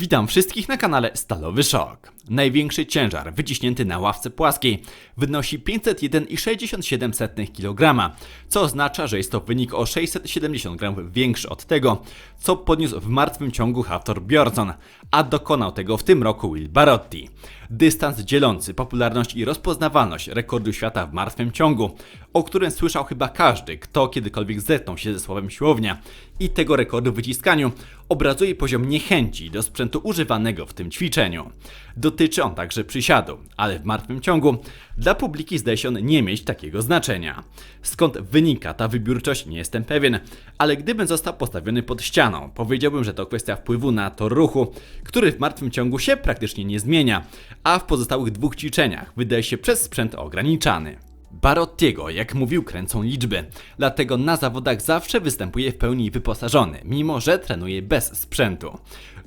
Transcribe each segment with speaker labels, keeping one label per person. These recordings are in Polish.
Speaker 1: Witam wszystkich na kanale Stalowy Szok. Największy ciężar wyciśnięty na ławce płaskiej wynosi 501,67 kg, co oznacza, że jest to wynik o 670 g większy od tego, co podniósł w martwym ciągu Haftor Bjornsson, a dokonał tego w tym roku Will Barotti. Dystans dzielący popularność i rozpoznawalność rekordu świata w martwym ciągu, o którym słyszał chyba każdy, kto kiedykolwiek zetknął się ze słowem siłownia i tego rekordu w wyciskaniu, obrazuje poziom niechęci do sprzętu używanego w tym ćwiczeniu. Dotyczy on także przysiadu, ale w martwym ciągu dla publiki zdaje się on nie mieć takiego znaczenia. Skąd wynika ta wybiórczość nie jestem pewien, ale gdybym został postawiony pod ścianą, powiedziałbym, że to kwestia wpływu na tor ruchu, który w martwym ciągu się praktycznie nie zmienia, a w pozostałych dwóch ćwiczeniach wydaje się przez sprzęt ograniczany. Barottiego, jak mówił, kręcą liczby, dlatego na zawodach zawsze występuje w pełni wyposażony, mimo że trenuje bez sprzętu.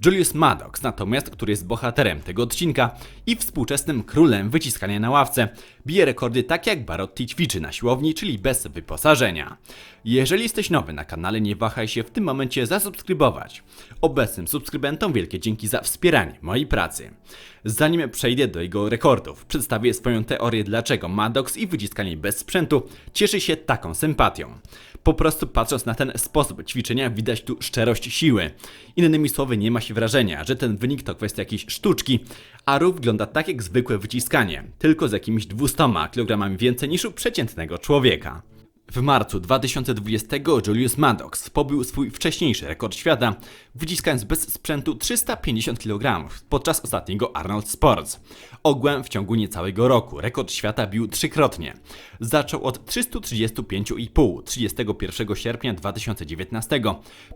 Speaker 1: Julius Maddox natomiast, który jest bohaterem tego odcinka i współczesnym królem wyciskania na ławce, bije rekordy tak jak Barotti ćwiczy na siłowni, czyli bez wyposażenia. Jeżeli jesteś nowy na kanale, nie wahaj się w tym momencie zasubskrybować. Obecnym subskrybentom wielkie dzięki za wspieranie mojej pracy. Zanim przejdę do jego rekordów, przedstawię swoją teorię dlaczego Maddox i wyciskanie bez sprzętu cieszy się taką sympatią. Po prostu patrząc na ten sposób ćwiczenia widać tu szczerość siły. Innymi słowy nie ma się wrażenia, że ten wynik to kwestia jakiejś sztuczki, a ruch wygląda tak jak zwykłe wyciskanie, tylko z jakimiś 200 kg więcej niż u przeciętnego człowieka. W marcu 2020 Julius Maddox pobił swój wcześniejszy rekord świata, wyciskając bez sprzętu 350 kg podczas ostatniego Arnold Sports. Ogółem w ciągu niecałego roku rekord świata bił trzykrotnie. Zaczął od 335,5 31 sierpnia 2019,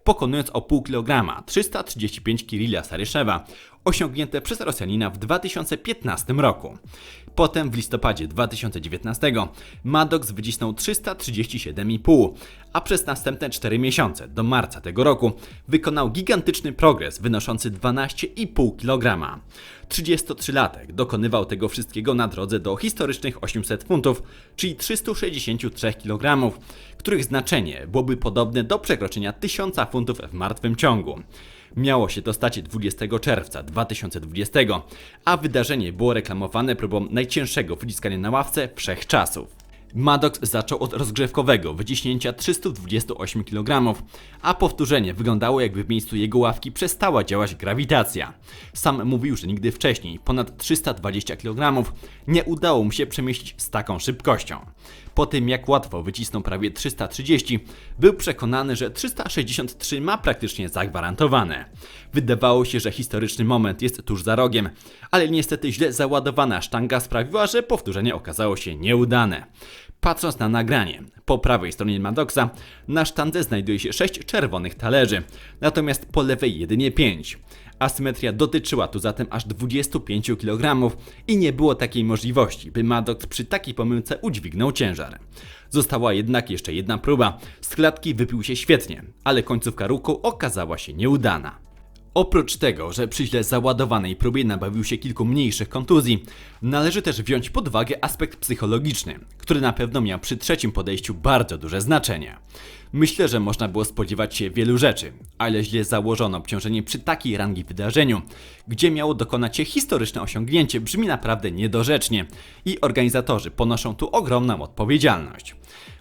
Speaker 1: pokonując o pół kilograma 335 Kirilla Saryszewa, osiągnięte przez Rosjanina w 2015 roku. Potem w listopadzie 2019 Maddox wycisnął 337,5, a przez następne 4 miesiące do marca tego roku wykonał gigantyczny progres wynoszący 12,5 kg. 33-latek dokonywał tego wszystkiego na drodze do historycznych 800 funtów, czyli 363 kg, których znaczenie byłoby podobne do przekroczenia 1000 funtów w martwym ciągu. Miało się to stać 20 czerwca 2020, a wydarzenie było reklamowane próbą najcięższego wyciskania na ławce wszechczasów. Maddox zaczął od rozgrzewkowego wyciśnięcia 328 kg, a powtórzenie wyglądało jakby w miejscu jego ławki przestała działać grawitacja. Sam mówił, że nigdy wcześniej ponad 320 kg nie udało mu się przemieścić z taką szybkością. Po tym jak łatwo wycisnął prawie 330, był przekonany, że 363 ma praktycznie zagwarantowane. Wydawało się, że historyczny moment jest tuż za rogiem, ale niestety źle załadowana sztanga sprawiła, że powtórzenie okazało się nieudane. Patrząc na nagranie, po prawej stronie Maddoxa na sztandze znajduje się 6 czerwonych talerzy, natomiast po lewej jedynie 5. Asymetria dotyczyła tu zatem aż 25 kg i nie było takiej możliwości, by Maddox przy takiej pomyłce udźwignął ciężar. Została jednak jeszcze jedna próba. Z klatki wypił się świetnie, ale końcówka ruchu okazała się nieudana. Oprócz tego, że przy źle załadowanej próbie nabawił się kilku mniejszych kontuzji, należy też wziąć pod uwagę aspekt psychologiczny, który na pewno miał przy trzecim podejściu bardzo duże znaczenie. Myślę, że można było spodziewać się wielu rzeczy, ale źle założono obciążenie przy takiej rangi wydarzeniu, gdzie miało dokonać się historyczne osiągnięcie, brzmi naprawdę niedorzecznie i organizatorzy ponoszą tu ogromną odpowiedzialność.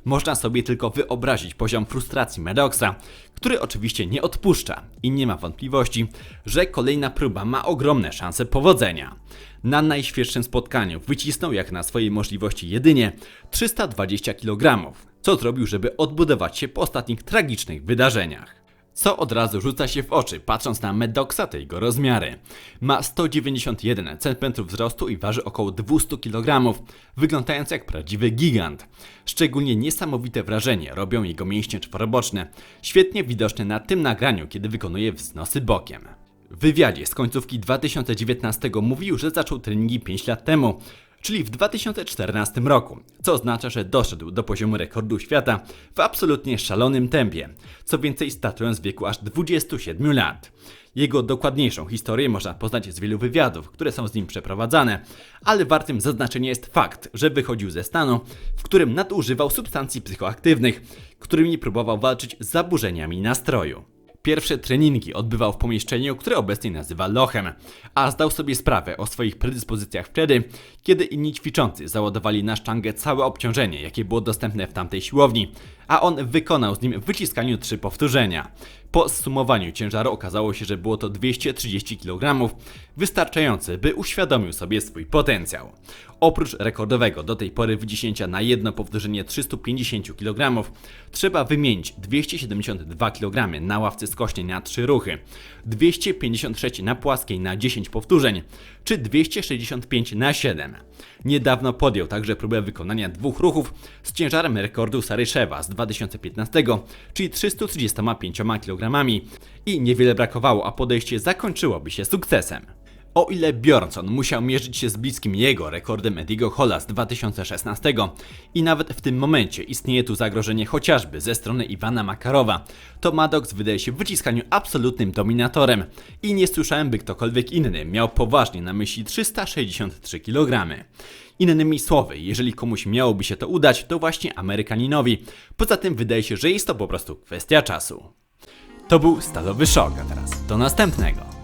Speaker 1: Można sobie tylko wyobrazić poziom frustracji Medoxa, który oczywiście nie odpuszcza i nie ma wątpliwości, że kolejna próba ma ogromne szanse powodzenia. Na najświeższym spotkaniu wycisnął jak na swojej możliwości jedynie 320 kg, co zrobił, żeby odbudować się po ostatnich tragicznych wydarzeniach co od razu rzuca się w oczy, patrząc na Medoxa te jego rozmiary. Ma 191 cm wzrostu i waży około 200 kg, wyglądając jak prawdziwy gigant. Szczególnie niesamowite wrażenie robią jego mięśnie czworoboczne, świetnie widoczne na tym nagraniu, kiedy wykonuje wznosy bokiem. W wywiadzie z końcówki 2019 mówił, że zaczął treningi 5 lat temu, czyli w 2014 roku, co oznacza, że doszedł do poziomu rekordu świata w absolutnie szalonym tempie, co więcej startując w wieku aż 27 lat. Jego dokładniejszą historię można poznać z wielu wywiadów, które są z nim przeprowadzane, ale wartym zaznaczenia jest fakt, że wychodził ze stanu, w którym nadużywał substancji psychoaktywnych, którymi próbował walczyć z zaburzeniami nastroju. Pierwsze treningi odbywał w pomieszczeniu, które obecnie nazywa lochem, a zdał sobie sprawę o swoich predyspozycjach wtedy, kiedy inni ćwiczący załadowali na sztangę całe obciążenie, jakie było dostępne w tamtej siłowni, a on wykonał z nim w wyciskaniu trzy powtórzenia. Po zsumowaniu ciężaru okazało się, że było to 230 kg, wystarczające, by uświadomił sobie swój potencjał. Oprócz rekordowego do tej pory wyciśnięcia na jedno powtórzenie 350 kg, trzeba wymienić 272 kg na ławce skośnej na 3 ruchy, 256 na płaskiej na 10 powtórzeń, czy 265 na 7. Niedawno podjął także próbę wykonania dwóch ruchów z ciężarem rekordu Saryszewa z 2015, czyli 335 kg i niewiele brakowało, a podejście zakończyłoby się sukcesem. O ile biorąc on musiał mierzyć się z bliskim jego rekordem Edigo Hola z 2016 i nawet w tym momencie istnieje tu zagrożenie chociażby ze strony Iwana Makarowa, to Maddox wydaje się w wyciskaniu absolutnym dominatorem i nie słyszałem by ktokolwiek inny miał poważnie na myśli 363 kg. Innymi słowy, jeżeli komuś miałoby się to udać, to właśnie Amerykaninowi. Poza tym wydaje się, że jest to po prostu kwestia czasu. To był stalowy szok, a teraz do następnego.